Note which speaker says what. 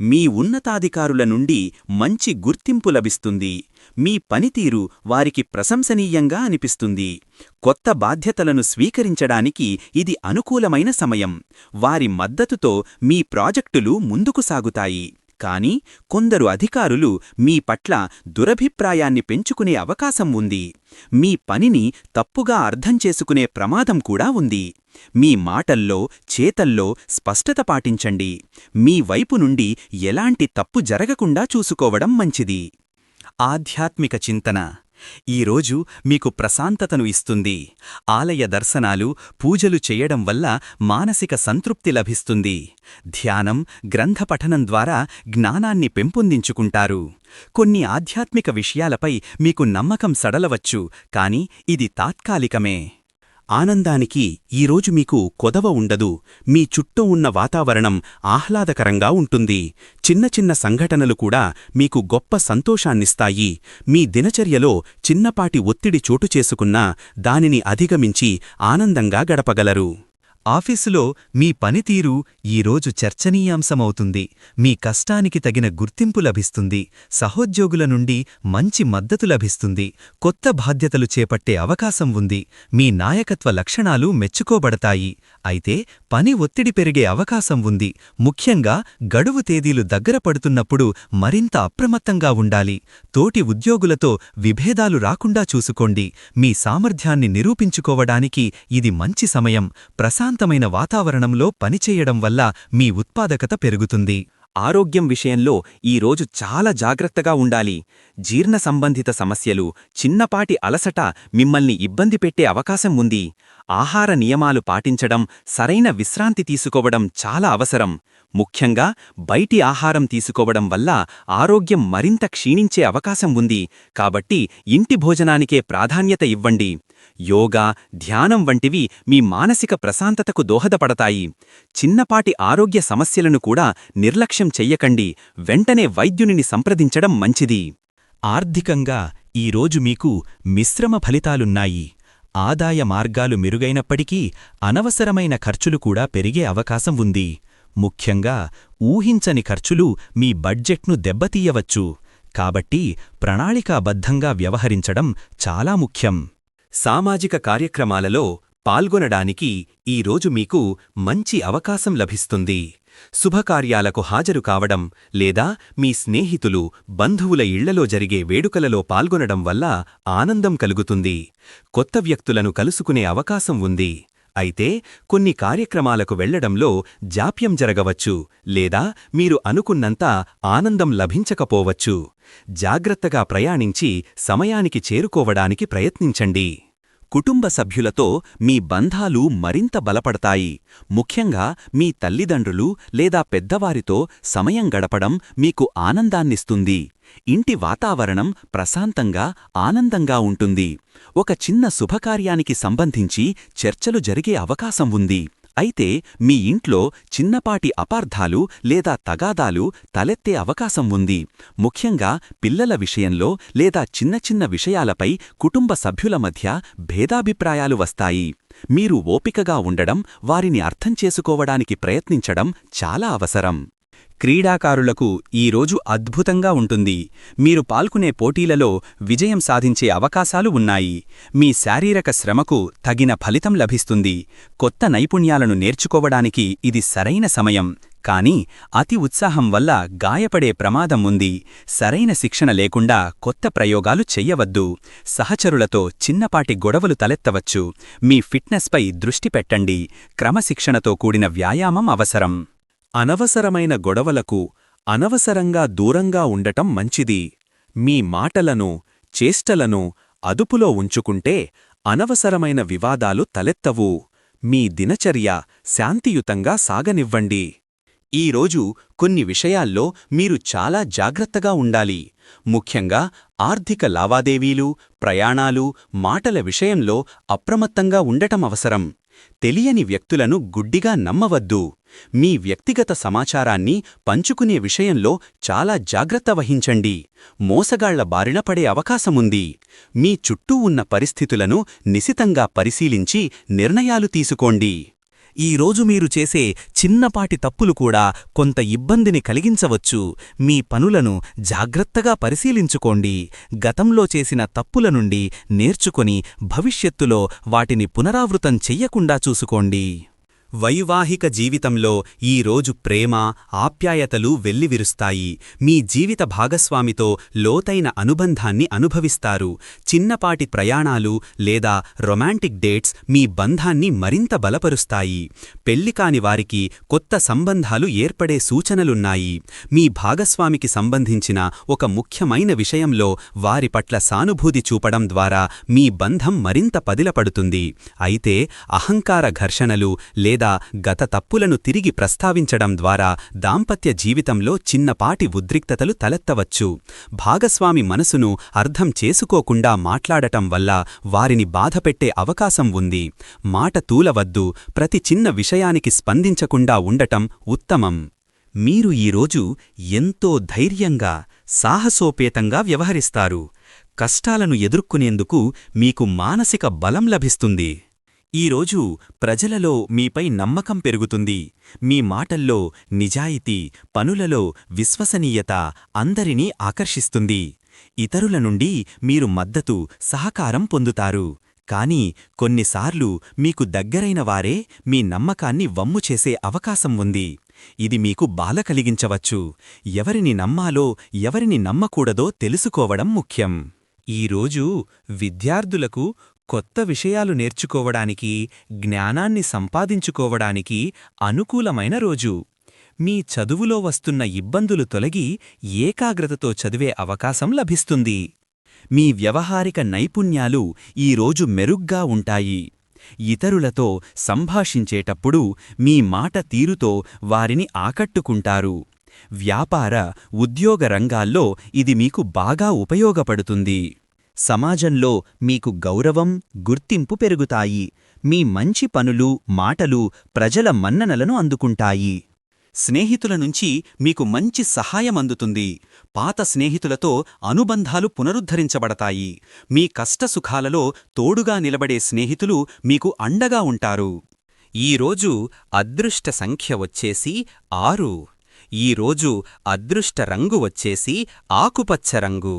Speaker 1: మీ ఉన్నతాధికారుల నుండి మంచి గుర్తింపు లభిస్తుంది. మీ పనితీరు వారికి ప్రశంసనీయంగా అనిపిస్తుంది. కొత్త బాధ్యతలను స్వీకరించడానికి ఇది అనుకూలమైన సమయం. వారి మద్దతుతో మీ ప్రాజెక్టులు ముందుకు సాగుతాయి. కాని కొందరు అధికారులు మీ పట్ల దురభిప్రాయాన్ని పెంచుకునే అవకాశం ఉంది. మీ పనిని తప్పుగా అర్థం చేసుకునే ప్రమాదం కూడా ఉంది. మీ మాటల్లో చేతల్లో స్పష్టత పాటించండి. మీ వైపు నుండి ఎలాంటి తప్పు జరగకుండా చూసుకోవడం మంచిది. ఆధ్యాత్మిక చింతన ఈరోజు మీకు ప్రశాంతతను ఇస్తుంది. ఆలయ దర్శనాలు పూజలు చేయడం వల్ల మానసిక సంతృప్తి లభిస్తుంది. ధ్యానం గ్రంథపఠనం ద్వారా జ్ఞానాన్ని పెంపొందించుకుంటారు. కొన్ని ఆధ్యాత్మిక విషయాలపై మీకు నమ్మకం సడలవచ్చు కాని ఇది తాత్కాలికమే. ఆనందానికి ఈరోజు మీకు కొదవ ఉండదు. మీ చుట్టూ ఉన్న వాతావరణం ఆహ్లాదకరంగా ఉంటుంది. చిన్న చిన్న సంఘటనలు కూడా మీకు గొప్ప సంతోషాన్నిస్తాయి. మీ దినచర్యలో చిన్నపాటి ఒత్తిడి చోటు చేసుకున్నా దానిని అధిగమించి ఆనందంగా గడపగలరు. ఆఫీసులో మీ పనితీరు ఈరోజు చర్చనీయాంశమవుతుంది. మీ కష్టానికి తగిన గుర్తింపు లభిస్తుంది. సహోద్యోగుల నుండి మంచి మద్దతు లభిస్తుంది. కొత్త బాధ్యతలు చేపట్టే అవకాశం ఉంది. మీ నాయకత్వ లక్షణాలు మెచ్చుకోబడతాయి. అయితే పని ఒత్తిడి పెరిగే అవకాశం ఉంది. ముఖ్యంగా గడువు తేదీలు దగ్గర పడుతున్నప్పుడు మరింత అప్రమత్తంగా ఉండాలి. తోటి ఉద్యోగులతో విభేదాలు రాకుండా చూసుకోండి. మీ సామర్థ్యాన్ని నిరూపించుకోవడానికి ఇది మంచి సమయం. ప్రశాంతమైన వాతావరణంలో పనిచేయడం వల్ల మీ ఉత్పాదకత పెరుగుతుంది. ఆరోగ్యం విషయంలో ఈరోజు చాలా జాగ్రత్తగా ఉండాలి. జీర్ణ సంబంధిత సమస్యలు చిన్నపాటి అలసట మిమ్మల్ని ఇబ్బంది పెట్టే అవకాశం ఉంది. ఆహార నియమాలు పాటించడం సరైన విశ్రాంతి తీసుకోవడం చాలా అవసరం. ముఖ్యంగా బయటి ఆహారం తీసుకోవడం వల్ల ఆరోగ్యం మరింత క్షీణించే అవకాశం ఉంది. కాబట్టి ఇంటి భోజనానికే ప్రాధాన్యత ఇవ్వండి. యోగా ధ్యానం వంటివి మీ మానసిక ప్రశాంతతకు దోహదపడతాయి. చిన్నపాటి ఆరోగ్య సమస్యలను కూడా నిర్లక్ష్యం చెయ్యకండి. వెంటనే వైద్యునిని సంప్రదించడం మంచిది. ఆర్థికంగా ఈరోజు మీకు మిశ్రమ ఫలితాలున్నాయి. ఆదాయ మార్గాలు మెరుగైనప్పటికీ అనవసరమైన ఖర్చులు కూడా పెరిగే అవకాశం ఉంది. ముఖ్యంగా ఊహించని ఖర్చులు మీ బడ్జెట్ను దెబ్బతీయవచ్చు. కాబట్టి ప్రణాళికాబద్ధంగా వ్యవహరించడం చాలా ముఖ్యం. సామాజిక కార్యక్రమాలలో పాల్గొనడానికి ఈరోజు మీకు మంచి అవకాశం లభిస్తుంది. శుభకార్యాలకు హాజరు కావడం లేదా మీ స్నేహితులు బంధువుల ఇళ్ళలో జరిగే వేడుకలలో పాల్గొనడం వల్ల ఆనందం కలుగుతుంది. కొత్త వ్యక్తులను కలుసుకునే అవకాశం ఉంది. అయితే కొన్ని కార్యక్రమాలకు వెళ్ళడంలో జాప్యం జరగవచ్చు లేదా మీరు అనుకున్నంత ఆనందం లభించకపోవచ్చు. జాగ్రత్తగా ప్రయాణించి సమయానికి చేరుకోవడానికి ప్రయత్నించండి. కుటుంబ సభ్యులతో మీ బంధాలు మరింత బలపడతాయి. ముఖ్యంగా మీ తల్లిదండ్రులు లేదా పెద్దవారితో సమయం గడపడం మీకు ఆనందాన్నిస్తుంది. ఇంటి వాతావరణం ప్రశాంతంగా ఆనందంగా ఉంటుంది. ఒక చిన్న శుభకార్యానికి సంబంధించి చర్చలు జరిగే అవకాశం ఉంది. అయితే మీ ఇంట్లో చిన్నపాటి అపార్థాలు లేదా తగాదాలు తలెత్తే అవకాశం ఉంది. ముఖ్యంగా పిల్లల విషయంలో లేదా చిన్న చిన్న విషయాలపై కుటుంబ సభ్యుల మధ్య భేదాభిప్రాయాలు వస్తాయి. మీరు ఓపికగా ఉండడం వారిని అర్థం చేసుకోవడానికి ప్రయత్నించడం చాలా అవసరం. క్రీడాకారులకు ఈరోజు అద్భుతంగా ఉంటుంది. మీరు పాల్గొనే పోటీలలో విజయం సాధించే అవకాశాలు ఉన్నాయి. మీ శారీరక శ్రమకు తగిన ఫలితం లభిస్తుంది. కొత్త నైపుణ్యాలను నేర్చుకోవడానికి ఇది సరైన సమయం. కానీ అతి ఉత్సాహం వల్ల గాయపడే ప్రమాదం ఉంది. సరైన శిక్షణ లేకుండా కొత్త ప్రయోగాలు చెయ్యవద్దు. సహచరులతో చిన్నపాటి గొడవలు తలెత్తవచ్చు. మీ ఫిట్నెస్పై దృష్టి పెట్టండి. క్రమశిక్షణతో కూడిన వ్యాయామం అవసరం. అనవసరమైన గొడవలకు అనవసరంగా దూరంగా ఉండటం మంచిది. మీ మాటలను చేష్టలను అదుపులో ఉంచుకుంటే అనవసరమైన వివాదాలు తలెత్తవు. మీ దినచర్య శాంతియుతంగా సాగనివ్వండి. ఈరోజు కొన్ని విషయాల్లో మీరు చాలా జాగ్రత్తగా ఉండాలి. ముఖ్యంగా ఆర్థిక లావాదేవీలు ప్రయాణాలు మాటల విషయంలో అప్రమత్తంగా ఉండటం అవసరం.
Speaker 2: తెలియని వ్యక్తులను గుడ్డిగా నమ్మవద్దు. మీ వ్యక్తిగత సమాచారాన్ని పంచుకునే విషయంలో చాలా జాగ్రత్త వహించండి. మోసగాళ్ళ బారిన పడే అవకాశముంది. మీ చుట్టూ ఉన్న పరిస్థితులను నిశితంగా పరిశీలించి నిర్ణయాలు తీసుకోండి.
Speaker 1: ఈ రోజు మీరు చేసే చిన్నపాటి తప్పులు కూడా కొంత ఇబ్బందిని కలిగించవచ్చు. మీ పనులను జాగ్రత్తగా పరిశీలించుకోండి. గతంలో చేసిన తప్పుల నుండి నేర్చుకొని భవిష్యత్తులో వాటిని పునరావృతం చెయ్యకుండా చూసుకోండి. వైవాహిక జీవితంలో ఈ రోజు ప్రేమ ఆప్యాయతలు వెల్లివిరుస్తాయి. మీ జీవిత భాగస్వామితో లోతైన అనుబంధాన్ని అనుభవిస్తారు. చిన్నపాటి ప్రయాణాలు లేదా రొమాంటిక్ డేట్స్ మీ బంధాన్ని మరింత బలపరుస్తాయి. పెళ్ళికాని వారికి కొత్త సంబంధాలు ఏర్పడే సూచనలున్నాయి. మీ భాగస్వామికి సంబంధించిన ఒక ముఖ్యమైన విషయంలో వారి పట్ల సానుభూతి చూపడం ద్వారా మీ బంధం మరింత పదిలపడుతుంది. అయితే అహంకార ఘర్షణలు లేదా గత తప్పులను తిరిగి ప్రస్తావించడం ద్వారా దాంపత్య జీవితంలో చిన్నపాటి ఉద్రిక్తతలు తలెత్తవచ్చు. భాగస్వామి మనసును అర్థం చేసుకోకుండా మాట్లాడటం వల్ల వారిని బాధపెట్టే అవకాశం ఉంది. మాట తూలవద్దు ప్రతి చిన్న విషయానికి స్పందించకుండా ఉండటం ఉత్తమం. మీరు ఈరోజు ఎంతో ధైర్యంగా సాహసోపేతంగా వ్యవహరిస్తారు. కష్టాలను ఎదుర్కొనేందుకు మీకు మానసిక బలం లభిస్తుంది. ఈరోజు ప్రజలలో మీపై నమ్మకం పెరుగుతుంది. మీ మాటల్లో నిజాయితీ పనులలో విశ్వసనీయత అందరినీ ఆకర్షిస్తుంది. ఇతరుల నుండి మీరు మద్దతు సహకారం పొందుతారు. కాని కొన్నిసార్లు మీకు దగ్గరైన వారే మీ నమ్మకాన్ని వమ్ము చేసే అవకాశం ఉంది. ఇది మీకు బాల కలిగించవచ్చు. ఎవరిని నమ్మాలో ఎవరిని నమ్మకూడదో తెలుసుకోవడం ముఖ్యం. ఈరోజు విద్యార్థులకు కొత్త విషయాలు నేర్చుకోవడానికి జ్ఞానాన్ని సంపాదించుకోవడానికి అనుకూలమైన రోజు. మీ చదువులో వస్తున్న ఇబ్బందులు తొలగి ఏకాగ్రతతో చదివే అవకాశం లభిస్తుంది. మీ వ్యవహారిక నైపుణ్యాలు ఈరోజు మెరుగ్గా ఉంటాయి. ఇతరులతో సంభాషించేటప్పుడు మీ మాట తీరుతో వారిని ఆకట్టుకుంటారు. వ్యాపార ఉద్యోగ రంగాల్లో ఇది మీకు బాగా ఉపయోగపడుతుంది. సమాజంలో మీకు గౌరవం గుర్తింపు పెరుగుతాయి. మీ మంచి పనులు మాటలు ప్రజల మన్ననలను అందుకుంటాయి. స్నేహితుల నుంచి మీకు మంచి సహాయం అందుతుంది. పాత స్నేహితులతో అనుబంధాలు పునరుద్ధరించబడతాయి. మీ కష్టసుఖాలలో తోడుగా నిలబడే స్నేహితులు మీకు అండగా ఉంటారు. ఈరోజు అదృష్ట సంఖ్య వచ్చేసి ఆరు. ఈరోజు అదృష్ట రంగు వచ్చేసి ఆకుపచ్చ రంగు.